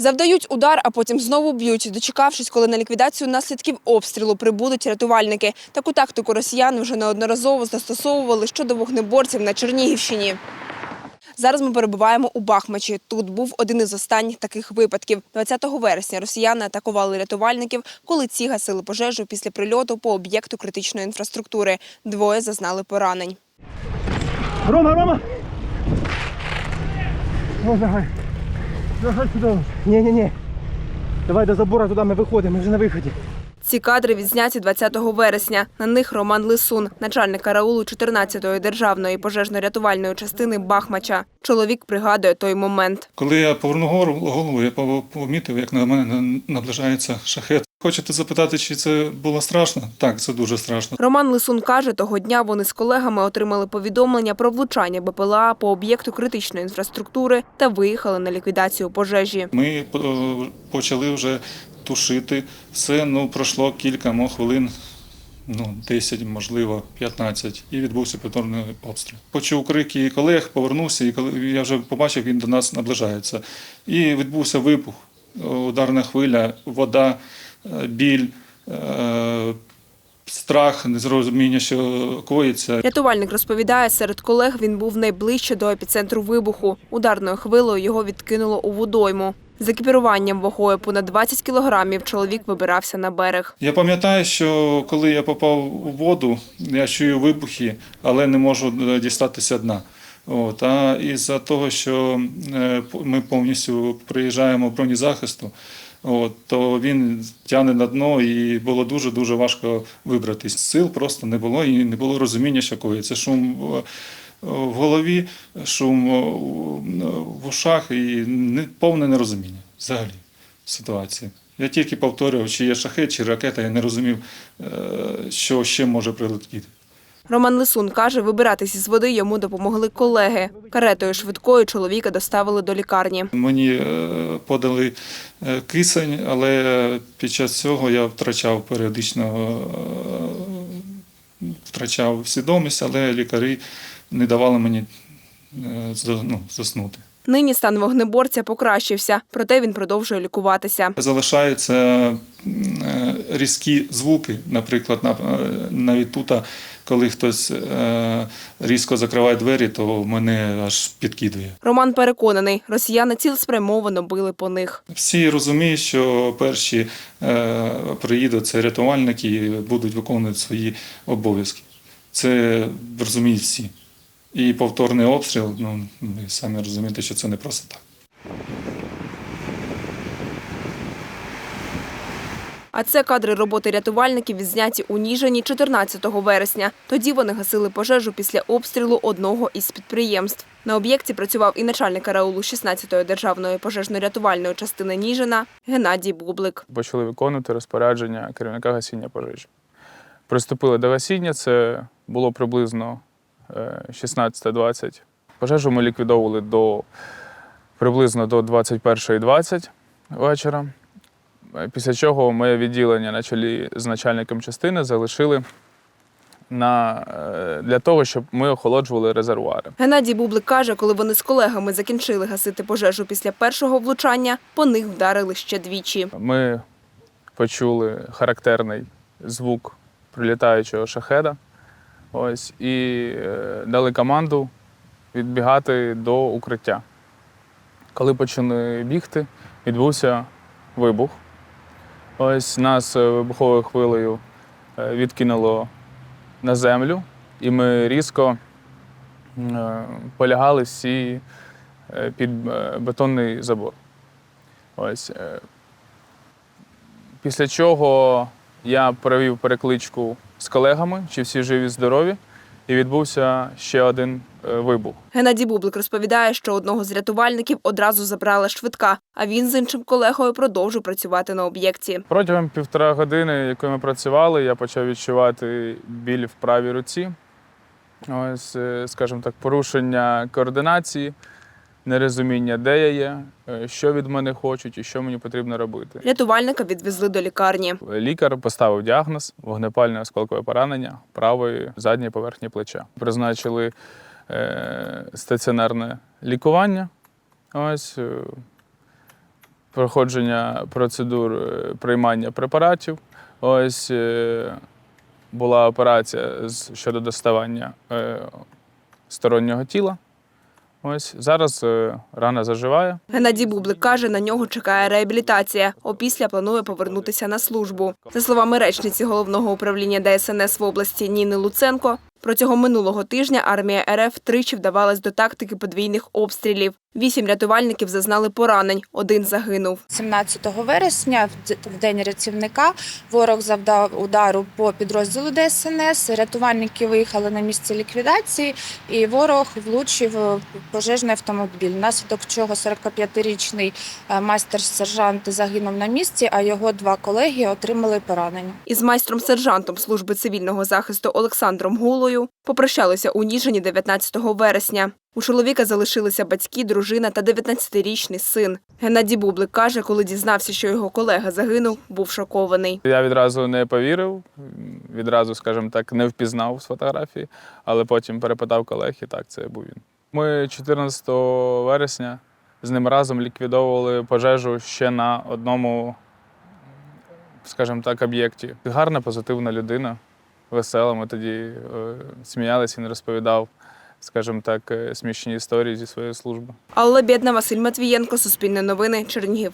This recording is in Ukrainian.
Завдають удар, а потім знову б'ють, дочекавшись, коли на ліквідацію наслідків обстрілу прибудуть рятувальники. Таку тактику росіяни вже неодноразово застосовували щодо вогнеборців на Чернігівщині. Зараз ми перебуваємо у Бахмачі. Тут був один із останніх таких випадків. 20 вересня росіяни атакували рятувальників, коли ці гасили пожежу після прильоту по об'єкту критичної інфраструктури. Двоє зазнали поранень. Рома, Рома! Ні-ні-ні. Давай до забора туди ми виходимо, ми вже на виході. Ці кадри відзняті 20 вересня. На них Роман Лисун, начальник караулу 14-ї державної пожежно-рятувальної частини Бахмача. Чоловік пригадує той момент. Коли я повернув голову, я помітив, як на мене наближається шахет. Хочете запитати, чи це було страшно? Так, це дуже страшно. Роман Лисун каже, того дня вони з колегами отримали повідомлення про влучання БПЛА по об'єкту критичної інфраструктури та виїхали на ліквідацію пожежі. Ми е, почали вже тушити. Все ну пройшло кілька мо, хвилин. Ну, 10, можливо, 15, і відбувся повторний обстріл. Почув крики колег, повернувся, і я вже побачив, він до нас наближається. І відбувся вибух, ударна хвиля, вода, е, біль, е, страх, незрозуміння, що коїться. Рятувальник розповідає, серед колег він був найближче до епіцентру вибуху. Ударною хвилею його відкинуло у водойму. З екіпіруванням вагою понад 20 кілограмів чоловік вибирався на берег. Я пам'ятаю, що коли я попав у воду, я чую вибухи, але не можу е, дістатися дна. От, а із-за того, що е, ми повністю приїжджаємо бронезахисту, от, то він тягне на дно і було дуже-дуже важко вибратись. Сил просто не було і не було розуміння, що коїться. Шум е, в голові, шум е, в ушах і повне нерозуміння взагалі ситуації. Я тільки повторював, чи є шахет, чи ракета, я не розумів, е, що ще може прилетіти. Роман Лисун каже, вибиратись із води йому допомогли колеги. Каретою швидкою чоловіка доставили до лікарні. Мені е, подали кисень, але під час цього я втрачав періодично втрачав свідомість, але лікарі не давали мені е, ну, заснути. Нині стан вогнеборця покращився, проте він продовжує лікуватися. Залишаються е, різкі звуки, наприклад, на- е, навіть тут, коли хтось різко закриває двері, то мене аж підкидує. Роман переконаний, росіяни цілеспрямовано били по них. Всі розуміють, що перші приїдуть це рятувальники і будуть виконувати свої обов'язки. Це розуміють всі. І повторний обстріл, ну ви самі розумієте, що це не просто так. А це кадри роботи рятувальників відзняті у Ніжині 14 вересня. Тоді вони гасили пожежу після обстрілу одного із підприємств. На об'єкті працював і начальник караулу 16-ї державної пожежно-рятувальної частини Ніжина Геннадій Бублик. почали виконувати розпорядження керівника гасіння пожежі. Приступили до гасіння, це було приблизно 16.20. Пожежу ми ліквідовували до приблизно до 21.20 вечора. Е, Після чого моє відділення на чолі з начальником частини залишили на, е, для того, щоб ми охолоджували резервуари. Геннадій Бублик каже, коли вони з колегами закінчили гасити пожежу після першого влучання, по них вдарили ще двічі. Ми почули характерний звук прилітаючого шахеда. Ось, і е, дали команду відбігати до укриття. Коли почали бігти, відбувся вибух. Ось нас е, вибуховою хвилею е, відкинуло на землю, і ми різко полягали всі під бетонний забор. Ось. Після чого я провів перекличку з колегами, чи всі живі, здорові, і відбувся ще один е, вибух. Геннадій Бублик розповідає, що одного з рятувальників одразу забрала швидка, а він з іншим колегою продовжив працювати на об'єкті. Протягом півтора години, якої ми працювали, я почав відчувати біль в правій руці. Ось, е, скажімо так, порушення координації, нерозуміння, де я є, е, що від мене хочуть і що мені потрібно робити. Рятувальника відвезли до лікарні. Лікар поставив діагноз вогнепальне осколкове поранення правої задньої поверхні плеча. Призначили е, стаціонарне лікування. Ось е, проходження процедур е, приймання препаратів. Ось е, була операція щодо доставання е, стороннього тіла. Ось зараз е, рана заживає. Геннадій Бублик каже, на нього чекає реабілітація. Опісля планує повернутися на службу. За словами речниці головного управління ДСНС в області Ніни Луценко, протягом минулого тижня армія РФ тричі вдавалась до тактики подвійних обстрілів. Вісім рятувальників зазнали поранень, один загинув. 17 вересня, в день рятівника, ворог завдав удару по підрозділу ДСНС. Рятувальники виїхали на місце ліквідації, і ворог влучив пожежний автомобіль. Внаслідок чого 45-річний е, майстер-сержант загинув на місці, а його два колеги отримали поранення. Із майстром-сержантом служби цивільного захисту Олександром Гулою попрощалися у Ніжині 19 вересня. У чоловіка залишилися батьки, дружина та 19-річний син. Геннадій Бублик каже, коли дізнався, що його колега загинув, був шокований. Я відразу не повірив, відразу, скажімо так, не впізнав з фотографії, але потім перепитав колег, і так, це був він. Ми 14 вересня з ним разом ліквідовували пожежу ще на одному, скажімо так, об'єкті. Гарна, позитивна людина, весела. Ми тоді е, сміялися, він розповідав, скажімо так, е, смішні історії зі своєї служби. Алла Бєдна, Василь Матвієнко, Суспільне новини, Чернігів.